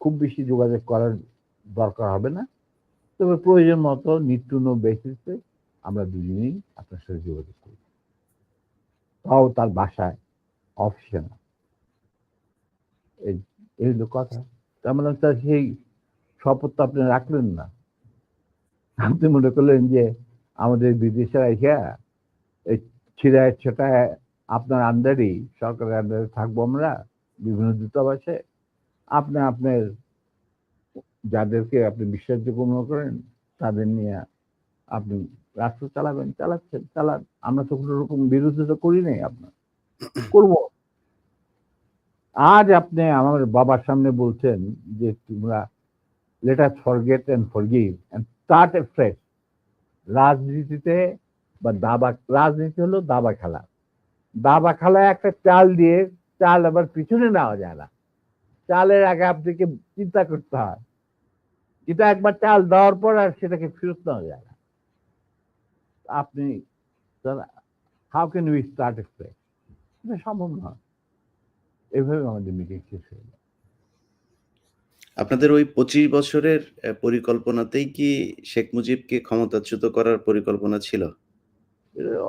খুব বেশি যোগাযোগ করার দরকার হবে না। তবে প্রয়োজন মতো নিত্য বেসিসে আমরা দুজনেই আপনার সাথে যোগাযোগ করি। তাও তার বাসায় অফিসে না। এই এই হলো কথা। তার মানে তার সেই শপথ তো আপনি রাখলেন না। আপনি মনে করলেন যে আমাদের বিদেশের আইসা এই ছিড়ায় ছোটায় আপনার আন্ডারেই সরকারের আন্ডারে থাকব আমরা, বিভিন্ন দূতাবাসে। আপনি, আপনার যাদেরকে আপনি বিশ্বাসযোগ্য মনে করেন, তাদের নিয়ে আপনি রাষ্ট্র চালাবেন, চালাচ্ছেন, চালান। আমরা তো কোনো রকম বিরোধিতা করি নাই আপনার। করব। আজ আপনি আমার বাবার সামনে বলছেন যে তোমরা let us forget and forgive and start a fresh রাজনীতিতে বা দাবা, রাজনীতি হলো দাবা খেলা। দাবা খেলায় একটা চাল দিয়ে চাল আবার পিছনে নেওয়া যায় না। চালের আগে আপনাকে চিন্তা করতে হয়। এটা একবার চাল দেওয়ার পর আর সেটাকে ফেরত নেওয়া যায় না। আপনি how can we start a এটা সম্ভব নয়। এভাবে আমাদের মিটিং শেষ হয়ে যায়। আপনাদের ওই পঁচিশ বছরের পরিকল্পনাতেই কি শেখ মুজিবকে ক্ষমতাচ্যুত করার পরিকল্পনা ছিল?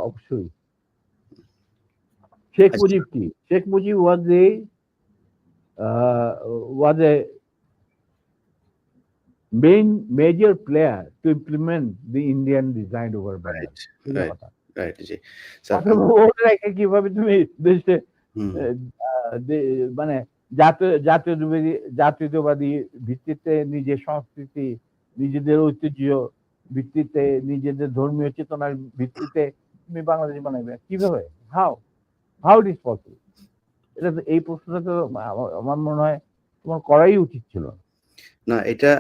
অবশ্যই। শেখ আচ্ছা। মুজিব কি? Sheikh Mujib was a was a main major player to implement the Indian design over right right right জি কীভাবে তুমি দেশে মানে জাতীয় জাতীয়তাবাদী জাতীয়তাবাদী ভিত্তিতে নিজের সংস্কৃতি নিজেদের ঐতিহ্য ভিত্তিতে নিজেদের ধর্মীয় চেতনার ভিত্তিতে তুমি বাংলাদেশ বানাবে কীভাবে? How how it is possible এটা এই প্রশ্নটা তো আমার- মনে হয় তোমার করাই উচিত ছিল। না এটা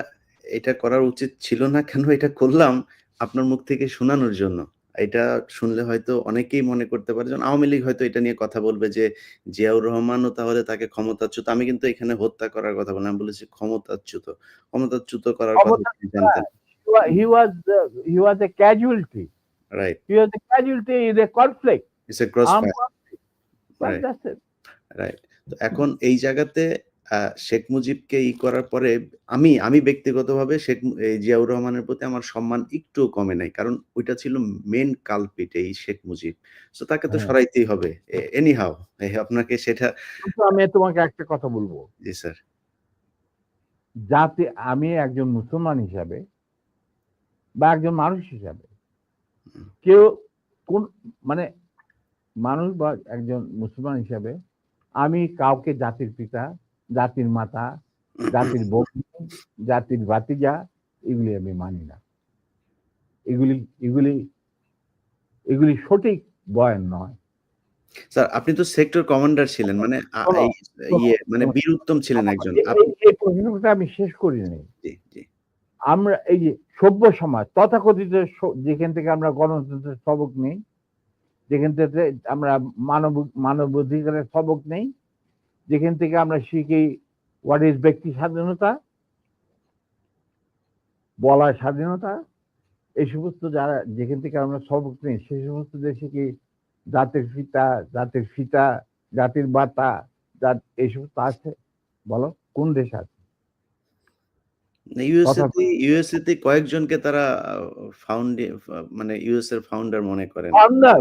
এটা করার উচিত ছিল না কেন এটা করলাম আপনার মুখ থেকে শোনানোর জন্য। এটা শুনলে হয়তো অনেকেই মনে করতে পারে যেমন আওয়ামী লীগ হয়তো এটা নিয়ে কথা বলবে যে জিয়াউর রহমানও তাহলে তাকে ক্ষমতাচ্যুত। আমি কিন্তু এখানে হত্যা করার কথা বললাম আমি বলেছি ক্ষমতাচ্যুত। ক্ষমতাচ্যুত করার কথা he was he was a casualty right he was a casualty in a conflict it's a cross arm Right. Right তো এখন এই জায়গাতে শেখ মুজিবকে ই করার পরে আমি আমি ব্যক্তিগতভাবে শেখ জিয়াউর রহমানের প্রতি আমার সম্মান একটু কমে নাই। কারণ ওইটা ছিল মেন কালপিট এই শেখ মুজিব। তো তাকে তো হ্যাঁ। সরাইতেই হবে। এনি হাও আপনাকে সেটা আমি তোমাকে একটা কথা বলব। জি স্যার যাতে আমি একজন মুসলমান হিসাবে বা একজন মানুষ হিসাবে কেউ কোন মানে মানুষ বা একজন মুসলমান হিসাবে আমি কাউকে জাতির পিতা জাতির মাতা জাতির বন্ধু জাতির ভাতিজা এগুলি আমি মানি না। এগুলি এগুলি এগুলি সঠিক বয়ান নয়। স্যার আপনি তো সেক্টর কমান্ডার ছিলেন মানে ইয়ে মানে। বীরুত্তম ছিলেন একজন। এই- প্রশ্নটা আমি শেষ করিনি। আমরা এই যে সভ্য সমাজ তথাকথিত যেখান থেকে আমরা গণতন্ত্রের সবক নেই যেখান থেকে আমরা মানব, মানবাধিকারের সবক নেই, যেখান থেকে আমরা শিখি হোয়াট ইজ ব্যক্তি স্বাধীনতা বলার স্বাধীনতা, এই সমস্ত যারা, যেখান থেকে আমরা সবক নেই, সেই সমস্ত দেশে কি জাতির ফিতা জাতির ফিতা জাতির বাতা জাত, এই সমস্ত আছে, বলো, কোন দেশ আছে? ইউএসএ কথা- কয়েকজনকে তারা ফাউন্ডে মানে ইউএস এর ফাউন্ডার মনে করেন। ফাউন্ডার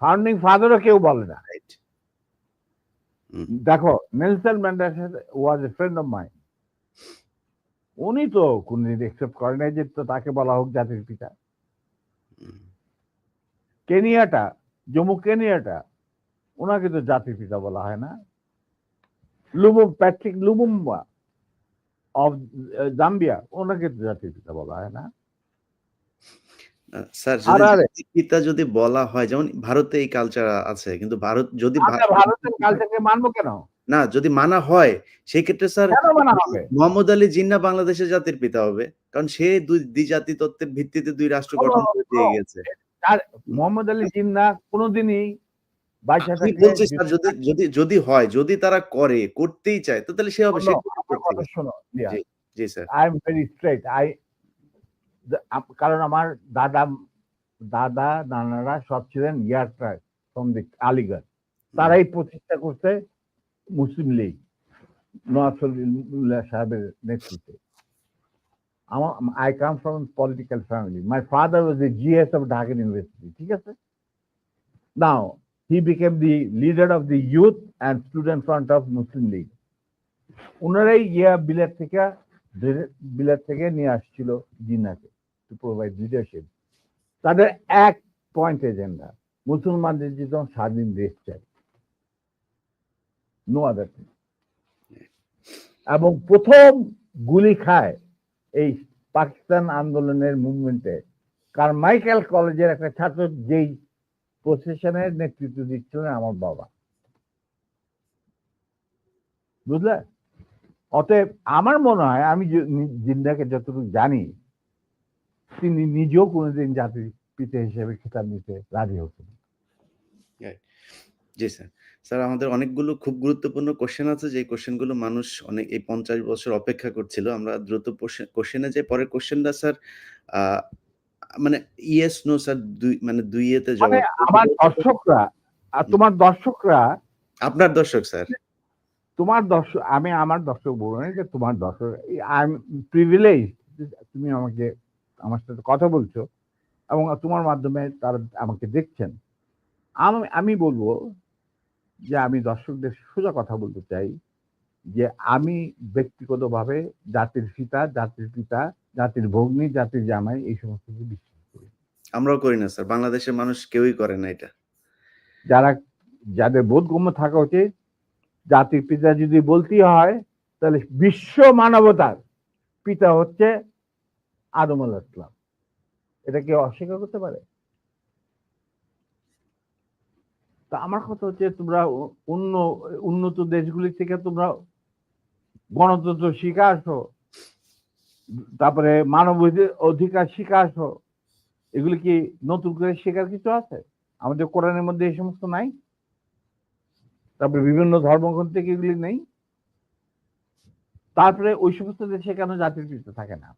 ফান্ডিং ফাদারও কেউ বলে না। দেখো Nelson Mandela was a friend of mind উনি তো কোনদিন একসেপ্ট করে নাই যে তো তাকে বলা হোক জাতির পিতা। কেনিয়াটা জম্মু কেনিয়াটা ওনাকে তো জাতির পিতা বলা হয় না। লুবুম প্যাট্রিক লুবুম্বা অফ জাম্বিয়া ওনাকে জাতির পিতা বলা হয় না। স্যার পিতা যদি বলা হয় যেমন ভারতে এই কালচার আছে কিন্তু ভারত যদি ভারতের কালচারকে মানবো কেন? না যদি মানা হয় সেই ক্ষেত্রে স্যার হবে? মোহাম্মদ আলী জিন্না বাংলাদেশের জাতির পিতা হবে কারণ সে দুই দ্বিজাতি তত্ত্বের ভিত্তিতে দুই রাষ্ট্র গঠন করে দিয়ে গেছে। আর মোহাম্মদ আলী জিন্না কোনোদিনই যদি যদি হয় যদি তারা করে করতেই চায় তো তাহলে সে হবে সে গেছে। শোনো জি। Sir. I am very straight I কারণ আমার দাদা দাদা নানারা সব ছিলেন ইয়ারট্রাক ফ্রম দি আলিগড়। তারাই প্রতিষ্ঠা করতে মুসলিম লীগ নওয়াজ সলিমুল্লাহ সাহেবের নেতৃত্বে। আমার I come from political family my father was a GS of Dhaka University ঠিক আছে? Now he became the leader of the youth and student front of Muslim League ওনারাই গিয়া বিলেট থেকে বিলেট থেকে নিয়ে আসছিল জিন্নাকে টু লিডারশিপ তাদের এক পয়েন্ট এজেন্ডা মুসলমানদের যেন স্বাধীন দেশ চাই। নো আদার এবং প্রথম গুলি খায় এই পাকিস্তান আন্দোলনের মুভমেন্টে কারমাইকেল কলেজের একটা ছাত্র যেই প্রসেশনের নেতৃত্ব দিচ্ছিলেন আমার বাবা। বুঝলে? অতএব আমার মনে হয় আমি জিন্দাকে যতটুকু জানি তিনি নিজেও কোনোদিন জাতির পিতা হিসেবে খেতাব নিতে রাজি হতেন জি স্যার। স্যার আমাদের অনেকগুলো খুব গুরুত্বপূর্ণ কোশ্চেন আছে যে কোশ্চেনগুলো মানুষ অনেক এই পঞ্চাশ বছর অপেক্ষা করছিল। আমরা দ্রুত কোশ্চেনে যে পরের কোশ্চেনটা স্যার মানে ইয়েস নো স্যার দুই মানে দুই ইয়েতে মানে জবাব। আমার দর্শকরা আর তোমার দর্শকরা আপনার দর্শক স্যার। তোমার দর্শক আমি আমার দর্শক বলব না যে তোমার দর্শক আই এম প্রিভিলেজ তুমি আমাকে আমার সাথে কথা বলছো এবং তোমার মাধ্যমে তারা আমাকে দেখছেন। আমি আমি বলব যে আমি দর্শকদের সোজা কথা বলতে চাই যে আমি ব্যক্তিগতভাবে জাতির পিতা জাতির পিতা জাতির ভগ্নী জাতির জামাই এই সমস্ত কিছু বিশ্বাস করি। আমরাও করি না স্যার। বাংলাদেশের মানুষ কেউই করে না এটা। যারা যাদের বোধগম্য থাকা উচিত জাতির পিতা যদি বলতেই হয়, তাহলে বিশ্ব মানবতার পিতা হচ্ছে আদম আলাহ ইসলাম এটা কেউ অস্বীকার করতে পারে? তা আমার কথা হচ্ছে তোমরা অন্য, উন্নত দেশগুলি থেকে তোমরা গণতন্ত্র শিখে আসো, তারপরে মানব অধি- অধিকার শিখে আসো। এগুলি কি নতুন করে শেখার কিছু আছে? আমাদের কোরআনের মধ্যে এই সমস্ত নাই? তারপরে বিভিন্ন ধর্মগ্রন্থ থেকে এগুলি নেই? তারপরে ওই সমস্ত দেশে কেন জাতির পিতা থাকে না?